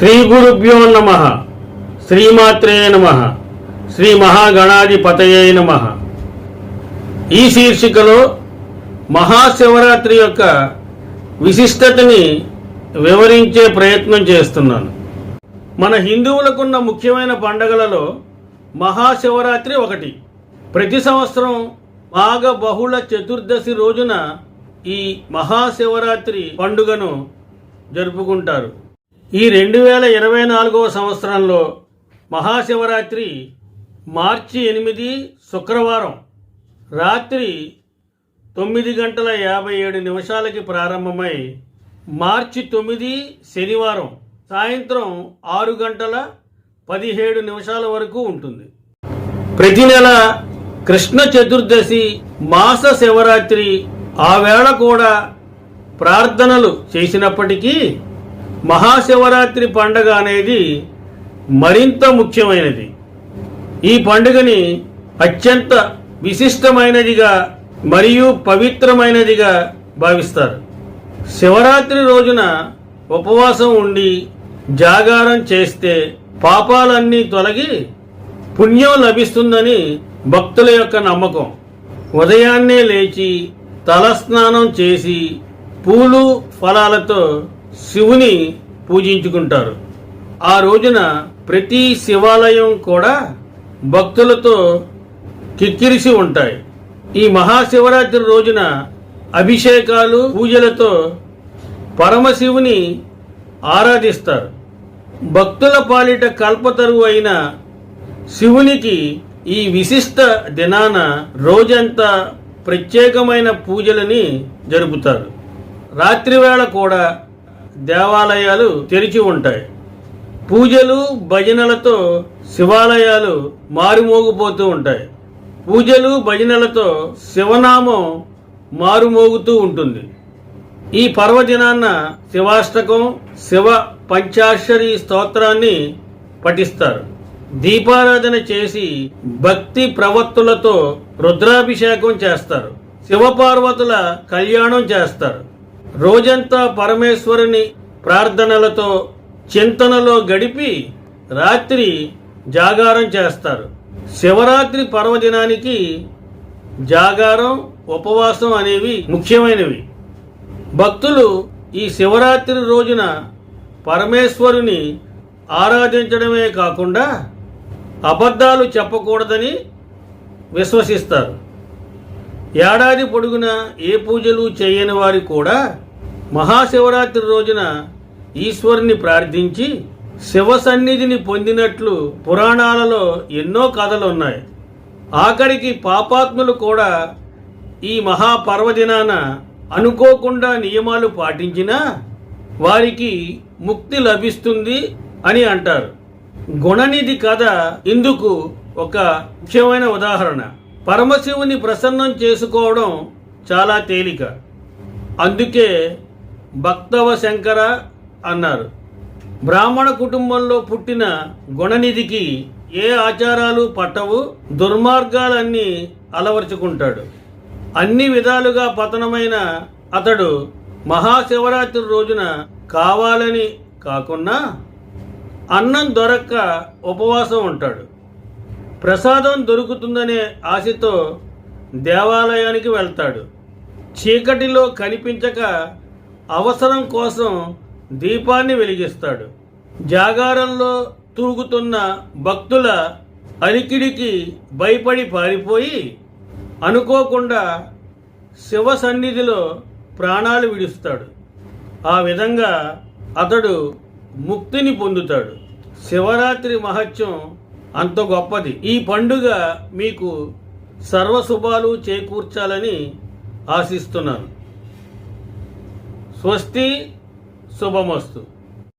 శ్రీ గురుభ్యో నమ. శ్రీమాత్రే నమ. శ్రీ మహాగణాధిపతయే నమ. ఈ శీర్షికలో మహాశివరాత్రి యొక్క విశిష్టతని వివరించే ప్రయత్నం చేస్తున్నాను. మన హిందువులకున్న ముఖ్యమైన పండగలలో మహాశివరాత్రి ఒకటి. ప్రతి సంవత్సరం మాఘ బహుళ చతుర్దశి రోజున ఈ మహాశివరాత్రి పండుగను జరుపుకుంటారు. ఈ రెండు వేల ఇరవై నాలుగవ సంవత్సరంలో మహాశివరాత్రి మార్చి ఎనిమిది శుక్రవారం రాత్రి తొమ్మిది గంటల యాభై ఏడు నిమిషాలకి ప్రారంభమై మార్చి తొమ్మిది శనివారం సాయంత్రం ఆరు గంటల పదిహేడు నిమిషాల వరకు ఉంటుంది. ప్రతి నెల కృష్ణ చతుర్దశి మాస శివరాత్రి ఆ వేళ కూడా ప్రార్థనలు చేసినప్పటికీ మహాశివరాత్రి పండగ అనేది మరింత ముఖ్యమైనది. ఈ పండుగని అత్యంత విశిష్టమైనదిగా మరియు పవిత్రమైనదిగా భావిస్తారు. శివరాత్రి రోజున ఉపవాసం ఉండి జాగారం చేస్తే పాపాలన్నీ తొలగి పుణ్యం లభిస్తుందని భక్తుల యొక్క నమ్మకం. ఉదయాన్నే లేచి తలస్నానం చేసి పూలు ఫలాలతో శివుని పూజించుకుంటారు. ఆ రోజున ప్రతి శివాలయం కూడా భక్తులతో కిక్కిరిసి ఉంటాయి. ఈ మహాశివరాత్రి రోజున అభిషేకాలు పూజలతో పరమశివుని ఆరాధిస్తారు. భక్తుల పాలిట కల్పతరువు అయిన శివునికి ఈ విశిష్ట దినాన రోజంతా ప్రత్యేకమైన పూజలని జరుపుతారు. రాత్రివేళ కూడా దేవాలయాలు తెరిచి ఉంటాయి. పూజలు భజనలతో శివాలయాలు మారుమోగిపోతూ ఉంటాయి. పూజలు భజనలతో శివనామం మారుమోగుతూ ఉంటుంది. ఈ పర్వదినాన్న శివాష్టకం శివ పంచాక్షరి స్తోత్రాన్ని పఠిస్తారు. దీపారాధన చేసి భక్తి ప్రవత్తులతో రుద్రాభిషేకం చేస్తారు. శివపార్వతుల కళ్యాణం చేస్తారు. రోజంతా పరమేశ్వరుని ప్రార్థనలతో చింతనలో గడిపి రాత్రి జాగారం చేస్తారు. శివరాత్రి పర్వదినానికి జాగారం ఉపవాసం అనేవి ముఖ్యమైనవి. భక్తులు ఈ శివరాత్రి రోజున పరమేశ్వరుని ఆరాధించడమే కాకుండా అబద్ధాలు చెప్పకూడదని విశ్వసిస్తారు. ఏడాది పొడుగునా ఏ పూజలు చేయని వారు కూడా మహాశివరాత్రి రోజున ఈశ్వరుని ప్రార్థించి శివ సన్నిధిని పొందినట్లు పురాణాలలో ఎన్నో కథలు ఉన్నాయి. ఆఖరికి పాపాత్ములు కూడా ఈ మహాపర్వదినాన అనుకోకుండా నియమాలు పాటించినా వారికి ముక్తి లభిస్తుంది అని అంటారు. గుణనిధి కథ ఇందుకు ఒక ముఖ్యమైన ఉదాహరణ. పరమశివుని ప్రసన్నం చేసుకోవడం చాలా తేలిక. అందుకే భక్తవ శంకర అన్నారు. బ్రాహ్మణ కుటుంబంలో పుట్టిన గుణనిధికి ఏ ఆచారాలు పట్టవు దుర్మార్గాలన్నీ అలవర్చుకుంటాడు. అన్ని విధాలుగా పతనమైన అతడు మహాశివరాత్రి రోజున కావాలని కాకుండా అన్నం దొరక్క ఉపవాసం ఉంటాడు. ప్రసాదం దొరుకుతుందనే ఆశతో దేవాలయానికి వెళ్తాడు. చీకటిలో కనిపించక అవసరం కోసం దీపాన్ని వెలిగిస్తాడు. జాగారంలో తూగుతున్న భక్తుల అలికిడికి భయపడి పారిపోయి అనుకోకుండా శివ సన్నిధిలో ప్రాణాలు విడుస్తాడు. ఆ విధంగా అతడు ముక్తిని పొందుతాడు. శివరాత్రి మహత్యం అంత గొప్పది. ఈ పండుగ మీకు సర్వశుభాలు చేకూర్చాలని ఆశిస్తున్నాను. స్వస్తి శుభమస్తు.